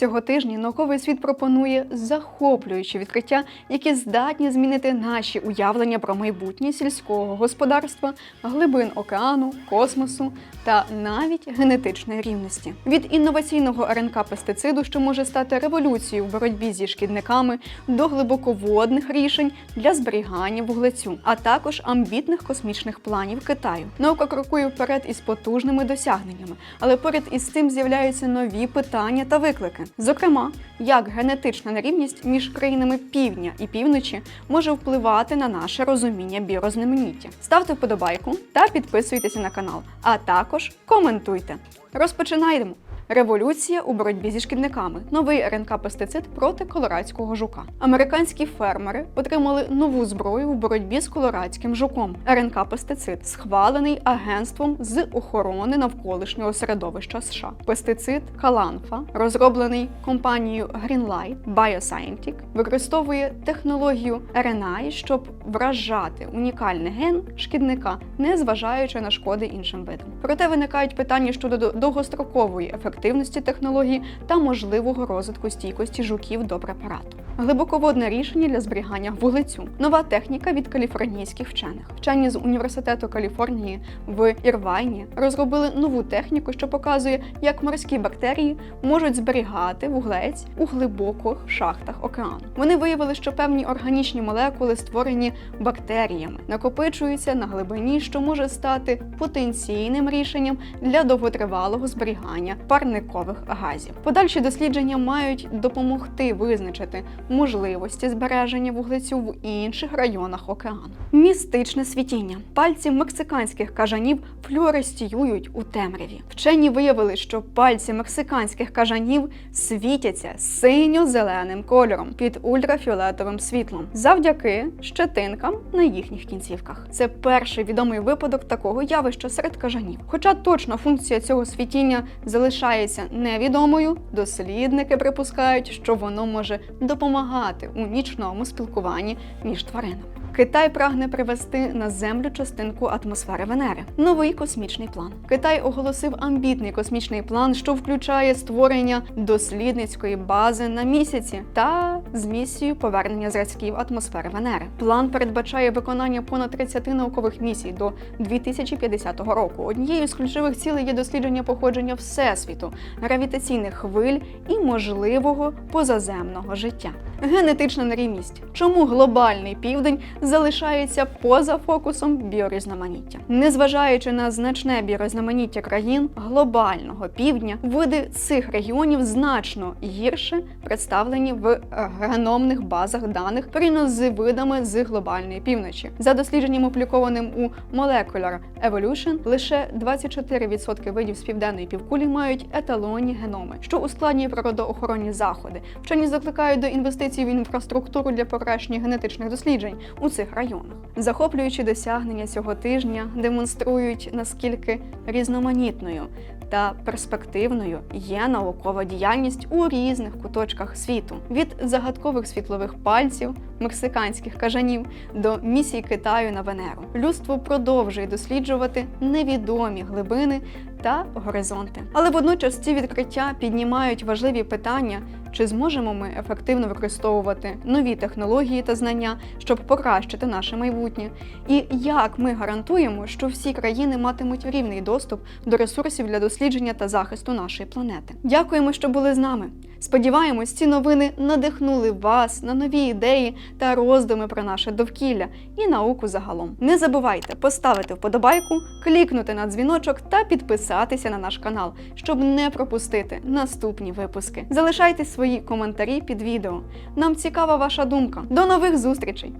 Цього тижня науковий світ пропонує захоплюючі відкриття, які здатні змінити наші уявлення про майбутнє сільського господарства, глибин океану, космосу та навіть генетичної рівності. Від інноваційного РНК пестициду, що може стати революцією в боротьбі зі шкідниками, до глибоководних рішень для зберігання вуглецю, а також амбітних космічних планів Китаю. Наука крокує вперед із потужними досягненнями, але поряд із цим з'являються нові питання та виклики. Зокрема, як генетична нерівність між країнами півдня і півночі може впливати на наше розуміння біорозноманіття. Ставте вподобайку та підписуйтеся на канал, а також коментуйте. Розпочинаємо! Революція у боротьбі зі шкідниками. Новий РНК-пестицид проти колорадського жука. Американські фермери отримали нову зброю в боротьбі з колорадським жуком. РНК-пестицид схвалений агентством з охорони навколишнього середовища США. Пестицид Каланфа, розроблений компанією Greenlight Bioscientic, використовує технологію RNA, щоб вражати унікальний ген шкідника, не зважаючи на шкоди іншим видам. Проте виникають питання щодо до- довгострокової ефективності технології та можливого розвитку стійкості жуків до препарату. Глибоководне рішення для зберігання вуглецю. Нова техніка від каліфорнійських вчених. Вчені з університету Каліфорнії в Ірвайні розробили нову техніку, що показує, як морські бактерії можуть зберігати вуглець у глибоких шахтах океану. Вони виявили, що певні органічні молекули, створені бактеріями, накопичуються на глибині, що може стати потенційним рішенням для довготривалого зберігання парникових газів. Подальші дослідження мають допомогти визначити можливості збереження вуглецю в інших районах океану. Містичне світіння. Пальці мексиканських кажанів флюоресціюють у темряві. Вчені виявили, що пальці мексиканських кажанів світяться синьо-зеленим кольором під ультрафіолетовим світлом завдяки щетинкам на їхніх кінцівках. Це перший відомий випадок такого явища серед кажанів. Хоча точна функція цього світіння залишається невідомою, дослідники припускають, що воно може допомагати у нічному спілкуванні між тваринами. Китай прагне привести на землю частинку атмосфери Венери. Новий космічний план. Китай оголосив амбітний космічний план, що включає створення дослідницької бази на місяці та з місією повернення зразків атмосфери Венери. План передбачає виконання понад 30 наукових місій до 2050 року. Однією з ключових цілей є дослідження походження всесвіту, гравітаційних хвиль і можливого позаземного життя. Генетична нерівність. Чому глобальний південь залишається поза фокусом біорізноманіття? Незважаючи на значне біорізноманіття країн глобального півдня, види цих регіонів значно гірше представлені в геномних базах даних порівняно з видами з глобальної півночі. За дослідженням, опублікованим у Molecular Evolution, лише 24% видів з південної півкулі мають еталонні геноми, що ускладнює природоохоронні заходи. Вчені закликають до інвестицій в інфраструктуру для покращення генетичних досліджень цих районах. Захоплюючі досягнення цього тижня демонструють наскільки різноманітною та перспективною є наукова діяльність у різних куточках світу від загадкових світлових пальців, мексиканських кажанів до місій Китаю на Венеру. Людство продовжує досліджувати невідомі глибини та горизонти. Але водночас ці відкриття піднімають важливі питання, чи зможемо ми ефективно використовувати нові технології та знання, щоб покращити наше майбутнє, і як ми гарантуємо, що всі країни матимуть рівний доступ до ресурсів для дослідження та захисту нашої планети. Дякуємо, що були з нами. Сподіваємось, ці новини надихнули вас на нові ідеї та роздуми про наше довкілля і науку загалом. Не забувайте поставити вподобайку, клікнути на дзвіночок та підписатися на наш канал, щоб не пропустити наступні випуски. Залишайте свої коментарі під відео. Нам цікава ваша думка. До нових зустрічей!